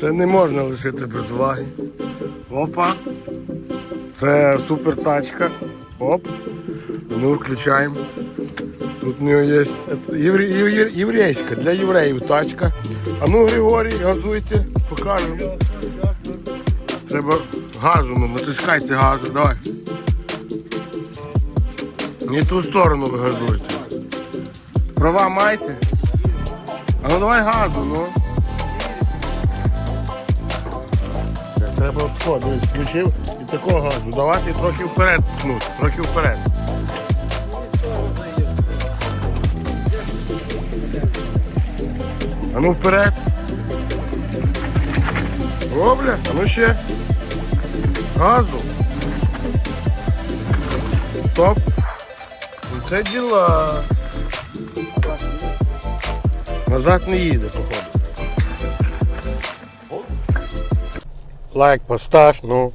Це не можна лишити без уваги. Опа. Це супер тачка. Оп. Ну, включаємо. Тут у нього є євре, євре, єврейська, для євреїв тачка. А ну, Григорій, газуйте, покажемо. Треба газу, ну, натискайте газу, давай. Не ту сторону ви газуєте. Права маєте? А ну давай газу, ну. Треба отко, включив і такого газу. Давати трохи вперед пхнути, трохи вперед. А ну вперед. О, а ну ще. Газу. Топ. Ну це діла. Назад не їде, походу. Лайк постав, ну.